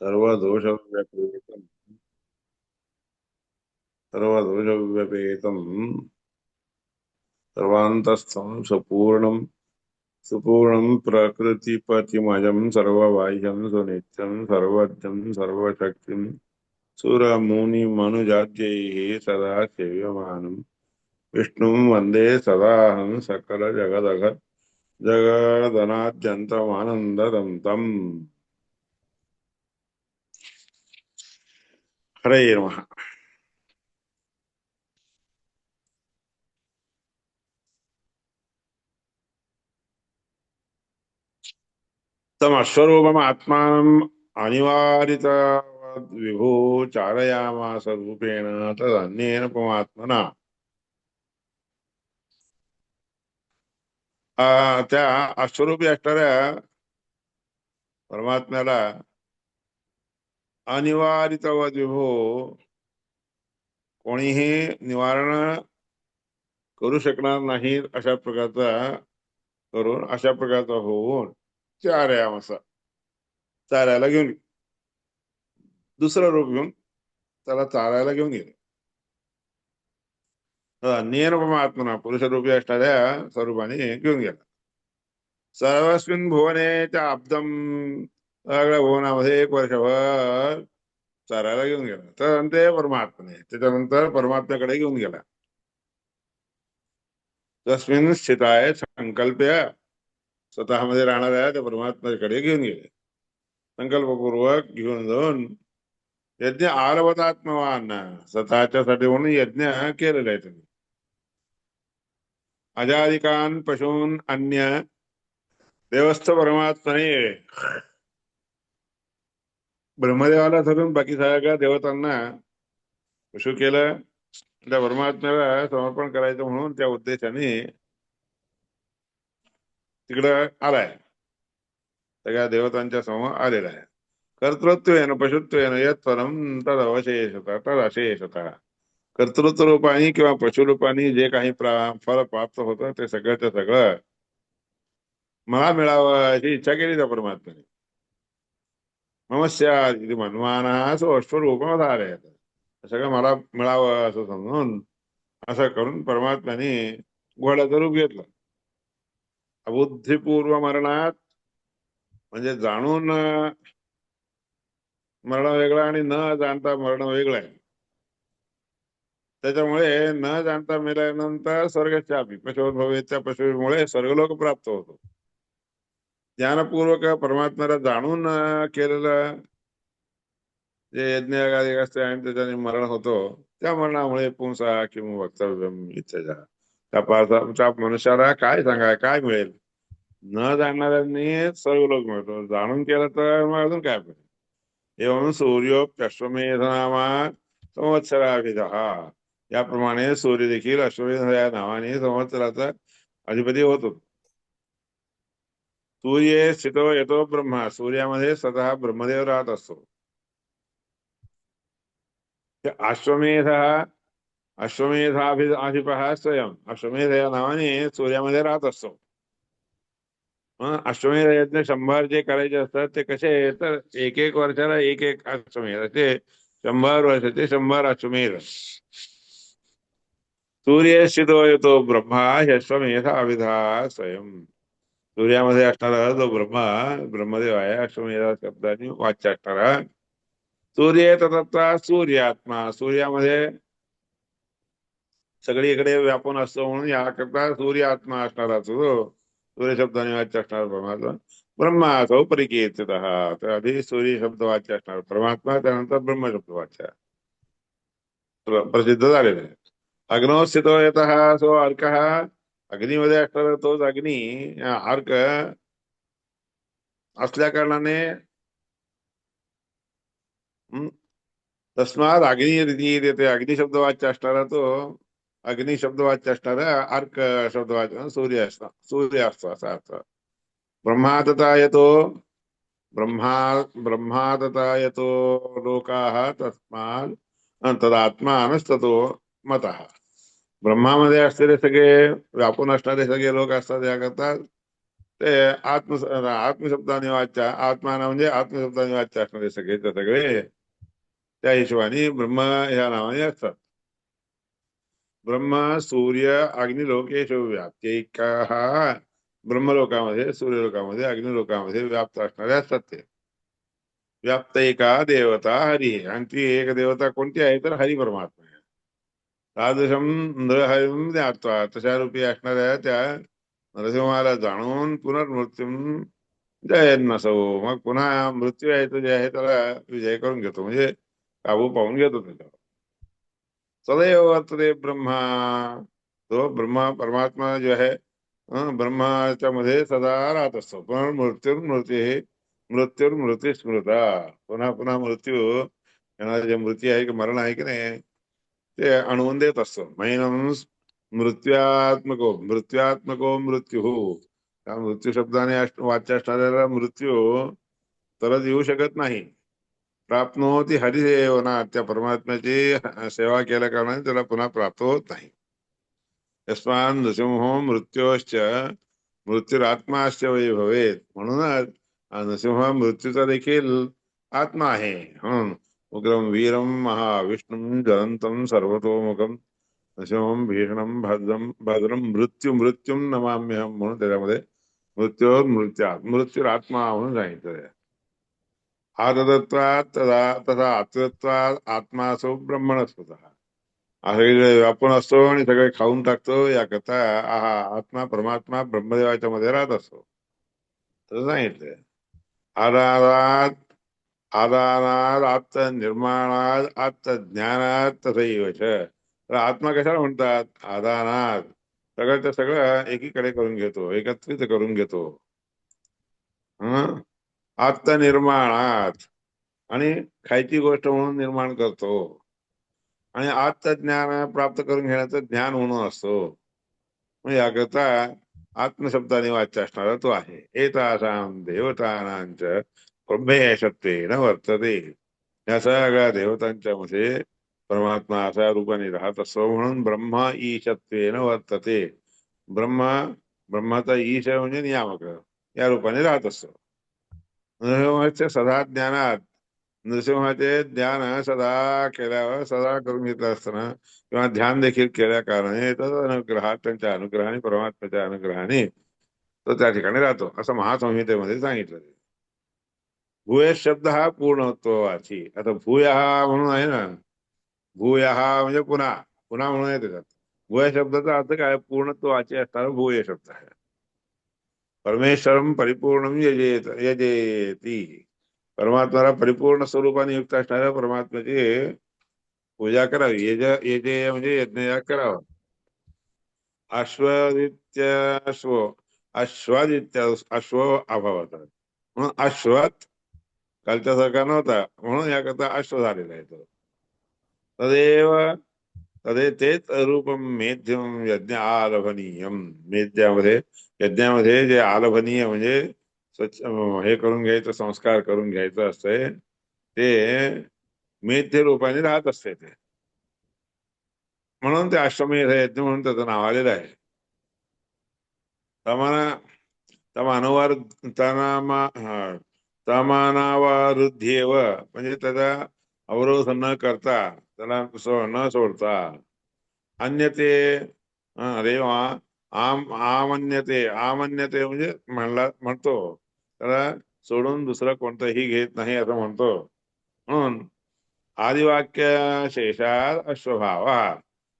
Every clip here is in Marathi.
సర్వదోషవ్యపేతం సర్వదోషవ్యపేతం సర్వాంతస్థం సుపూర్ణం. సుపూర్ణం ప్రకృతిపతిమయం సర్వబాహ్యం సునిత్యం సర్వజ్ఞం సర్వశక్తిం. సురమునిమనుజాద్యై సదా సేవ్యమానం విష్ణుం వందే సదాహం సకల జగదగ జగదనాద్యంతమానందదం नमः तमस्वरूपम् आत्मानम् अनिवारित विभो चारयामास रूपेण तदन्येन परमात्मना. त्या अश्वरूपी असणाऱ्या परमात्म्याला अनिवारित विभो हो. कोणीही निवारण करू शकणार नाही अशा प्रकारचा करून अशा प्रकारचा होऊन चार्यामासा चाऱ्याला घेऊन दुसरं रूप घेऊन त्याला चारायला घेऊन गेले. नियन परमात्मना पुरुष रूपी असणाऱ्या स्वरूपाने घेऊन गेला. सर्वस्मिन भुवने त्या अब्दम सगळ्या भुवनामध्ये एक वर्षभर चारायला घेऊन गेला. तर ते परमात्माने त्याच्यानंतर परमात्म्याकडे घेऊन गेला. तस्मिन स्थित आहे संकल्प स्वतःमध्ये राहणाऱ्या त्या परमात्म्याकडे घेऊन गेले. संकल्पपूर्वक घेऊन जाऊन यज्ञ आरवतात्मवान स्वतःच्यासाठी म्हणून यज्ञ केलेला आहे त्यांनी. अजादिकान पशून अन्य देवस्थ परमात्माने. ब्रह्मदेवाला धरून बाकी सगळ्या देवतांना पशु केलं. त्या परमात्म्याला समर्पण करायचं म्हणून त्या उद्देशाने तिकडं आलाय. सगळ्या देवतांच्या समोर आलेला आहे. कर्तृत्वेन पशुत्वेन यत फलम तद अवशेषता तद अशेषता कर्तृत्व रूपाने किंवा पशुरूपाने जे काही प्रा- फल प्राप्त होतं ते सगळं सगळं मला मिळावं अशी इच्छा केली त्या परमात्म्याने. ममस्या इति मन्वाना असं अश्वरूपधारे सगळं मला मिळावं असं समजून असं करून परमात्म्याने घोड्याचं रूप घेतलं अबुद्धिपूर्व मरणात म्हणजे जाणून मरण वेगळं आणि न जाणता मरण वेगळं आहे त्याच्यामुळे न जाणता मेल्यानंतर स्वर्गच्या पशुभवेच्या पशुमुळे स्वर्गलोक प्राप्त होतो ज्ञानपूर्वक परमात्म्याला जाणून केलेलं जे यज्ञ असते आणि त्याच्याने मरण होतो त्या मरणामुळे पुंसा किंवा वक्तव्यम इत्यादी. त्या पार्था मनुष्याला काय सांगाय काय मिळेल? न जाणणाऱ्यांनी सर्व लोक मिळतो. जाणून केलं तर मग अजून काय मिळेल? एवं सूर्योप्यश्वमेध नामा संवत्सराभिध. याप्रमाणे सूर्य देखील अश्वमेध या नावाने संवत्सराचा अधिपती होतो. सूर्य स्थितो येतो ब्रह्मा, सूर्यामध्ये स्वतः ब्रह्मदेव राहत असतो अश्वमेध हा अश्वमेधाभिप स्वयं अश्वमेध या नावाने सूर्यामध्ये राहत असतो अश्वमेध यज्ञ शंभर जे करायचे असतात, ते कसे तर एक एक वर्षाला एक एक अश्वमेध, ते शंभर वर्षाचे शंभर अश्वमेध। सूर्य स्थितो येतो ब्रह्मा अश्वमेध अविधा स्वयं सूर्यामध्ये असणारा जो ब्रह्मा ब्रह्मदेव आहे अश्वमेध शब्दाने वाच्य सूर्य तत्वा सूर्यात्मा सूर्यामध्ये सगळीकडे व्यापून असतो म्हणून याकरता सूर्य आत्मा असणारा तो सूर्य शब्दाने वाच्य परमात्मा, ब्रह्मा असो आधी सूर्य शब्द वाच्य परमात्मा ब्रह्म शब्द वाच्य प्रसिद्ध झालेला आहे. सो अर्क। अग्नीमध्ये असणारा तोच अग्नी अर्क असल्या कारणाने तस्मात अग्नी रीती येते अग्नी असणारा तो अग्निशब्दवाच्य असणारा अर्क शब्दवाच्य सूर्य असता. सूर्य असतो असा अर्थ. ब्रह्मातता येतो ब्रह्मा ब्रह्मातता येतो लोकाः तस्मात तदात्मानस्ततो मतः. ब्रह्मामध्ये असलेले सगळे व्यापून असणारे सगळे लोक असतात याकरता ते आत्म आत्मशब्दाने वाच्या आत्माना म्हणजे आत्मशब्दाने वाच्य असणारे सगळे ते सगळे. त्या हिशोबाने ब्रह्म ह्या नावाने असतात. ब्रह्म सूर्य अग्निलोकेश व्याप्तिका ब्रह्मलोकामध्ये सूर्यलोकामध्ये अग्निलोकामध्ये व्याप्त असणारे असतात ते. व्याप्त एका देवता हरी. आणि ती एक देवता कोणती आहे? तर हरी परमात्मा तादृशम नृहरिम ज्ञात्वा तशा रूपी असणाऱ्या त्या नरसिंहाला जाणून पुनर्मृत्यू जय नसो मग पुन्हा मृत्यू आहे तो जे आहे त्याला विजय करून घेतो. म्हणजे काबू पाहून घेतो त्याच्यावर. सदैव वर्तते ब्रह्मा. तो ब्रह्मा परमात्मा जो आहे ब्रह्माच्या मध्ये सदा राहत असतो. पण मृत्यू हे मृत्यू मृत्यू स्मृता. पुन्हा पुन्हा मृत्यू येणारे जे मृत्यू आहे की मरण आहे की नाही ते आणवून देत असतो. मैनम मृत्यात्मको मृत्यात्मको मृत्यू त्या मृत्यू शब्दाने वाच्य असणाऱ्याला मृत्यू तरच येऊ शकत नाही. प्राप्नोती हरिसेवना त्या परमात्म्याची सेवा केल्या कारणाने त्याला पुन्हा प्राप्त होत नाही. यस्मान नृसिंहो मृत्योश्च मृत्यूरात्माश्च वै भवेत. म्हणूनच नृसिंह मृत्यूचा देखील आत्मा आहे. म्हणून उग्रं वीरं महाविष्णुं ज्वलंतम सर्वतोमुखं नृसिंहम भीषणम भद्रम भद्रम मृत्यू मृत्यूम नमाम्यहम म्हणून त्याच्यामध्ये मृत्यूर मृत्या मृत्यूरात्मा म्हणून सांगितलं आदत्वात तदा तथा आत्मत्वात आत्मा असो ब्रह्मण स्वतः हा सगळीकडे व्यापून असतो आणि सगळे खाऊन टाकतो याकरता हा आत्मा परमात्मा ब्रह्मदेवाच्या मध्ये राहत असतो. तसं सांगितलंय. आधारात आदानात आत्त निर्माणात आत्त ज्ञानात तसैव तर आत्मा कशाला म्हणतात? आदानात. सगळं ते सगळं एकीकडे करून घेतो एकत्रित करून घेतो. हं? आत्मनिर्माणात. आणि खायची गोष्ट म्हणून निर्माण करतो. आणि आत्मज्ञान प्राप्त करून घेण्याचं ज्ञान म्हणून असतो. म्हणजे मग याकरता आत्मशब्दाने वाच्य असणारा तो आहे. एतासाम देवतानांच ब्रह्मेशत्वेन वर्तते. या सगळ्या देवतांच्या मध्ये परमात्मा अशा रूपाने राहत असतो म्हणून ब्रह्म ईशत्वेन वर्तते. ब्रह्म ब्रह्माचा ईश म्हणजे नियामक. या रूपाने राहत असतो नृसिंहाचे सदा ज्ञानात नृसिंहाचे ज्ञान सदा केल्यावर सदा करून घेतलं असताना किंवा ध्यान देखील केल्या कारणाने अनुग्रहात त्यांच्या अनुग्रहाने परमात्म्याच्या अनुग्रहाने तो त्या ठिकाणी राहतो. असं महासंहितेमध्ये सांगितलं भूय शब्द हा पूर्णत्वाची आता भूय हा म्हणून आहे ना? भूय हा म्हणजे पुन्हा पुन्हा म्हणून आहे त्याच्यात. भूय शब्दाचा अर्थ काय? पूर्णत्वाची असणारा भूय शब्द आहे. परमेश्वरम परिपूर्ण यजेत यजेती. परमात्म्याला परिपूर्ण स्वरूपाने युक्त असणाऱ्या परमात्म्याची पूजा करावी. यज यजेय म्हणजे यज्ञ करावा. अश्वदित्य अश्व अश्वादित्य अश्व अभावात. म्हणून अश्वत कालच्या सारखा नव्हता. म्हणून याकरता अष्ट झालेला आहे तो. तदेव तदे तेच रूपम मेध्यम यज्ञ आलभनीयम मेध्यामध्ये यज्ञामध्ये जे आलभनीय म्हणजे स्वच्छ हे करून घ्यायचं संस्कार करून घ्यायचं असतंय ते मेध्य रूपाने राहत असते ते. म्हणून ते अष्टमेध यज्ञ म्हणून त्याचं नाव आलेलं आहे. तमाना तमानवर तनामा हा म्हणजे त्याचा अवरोध न करता त्याला न सोडता. अन्यते रेवा वा आम आमन्यते आमन्यते म्हणजे म्हणला म्हणतो. त्याला सोडून दुसरं कोणतंही घेत नाही असं म्हणतो. म्हणून आदिवाक्य शेषात अश्वभाव.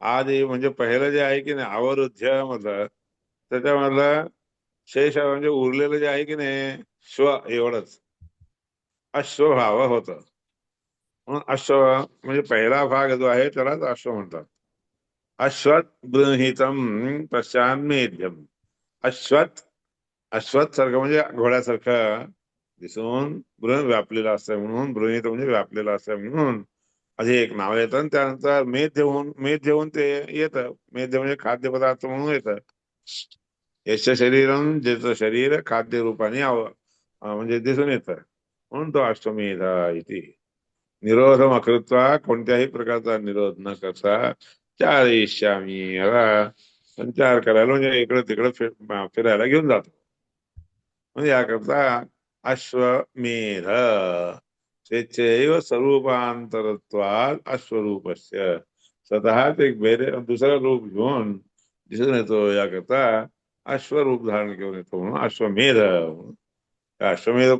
आदी म्हणजे पहिलं जे आहे की नाही अवरुद्ध मधलं. त्याच्यामधलं शेष म्हणजे उरलेलं जे आहे की नाही श्व एवढंच. अश्वभाव होत. म्हणून अश्व म्हणजे पहिला भाग जो आहे त्यालाच अश्व म्हणतात. अश्वत गृहितम पश्चान्मेध्यम अश्वत अश्वत सारखं म्हणजे घोड्यासारखं दिसून बृह व्यापलेलं असतं म्हणून बृहित म्हणजे व्यापलेलं असतं म्हणून. आधी एक नाव येतं आणि त्यानंतर मेध्य होऊन मेध्य होऊन ते येतं. मेध्य म्हणजे खाद्यपदार्थ म्हणून येतं. यश शरीरम ज्याचं शरीर खाद्य रूपाने म्हणजे दिसून येतं. म्हणून तो अष्टमेध इथे निरोध अकृत्वा कोणत्याही प्रकारचा निरोध न करता चारिष्यामी याला संचार करायला म्हणजे इकडे तिकडे फिर- फिरायला घेऊन जातो. म्हणजे याकरता अश्वमेध. स्वेच्छेव स्वरूपांतरत्वात अश्वरूपस्य. स्वतःच एक वेरे दुसरं रूप घेऊन दिसून येतो. याकरता अश्वरूप धारण घेऊन येतो म्हणून अश्वमेध. अश्वमेध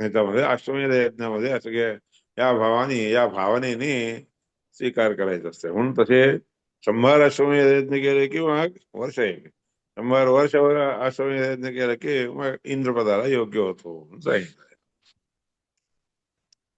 ह्याच्यामध्ये अष्टमी यज्ञामध्ये असं या भावाने या भावनेने स्वीकार करायचा असते. म्हणून तसे शंभर अष्टमी यज्ञ केले की मग वर्ष येईल. शंभर वर्षावर अष्टमी यज्ञ केलं की मग इंद्रपदाला योग्य होतो. म्हणून सांगितलं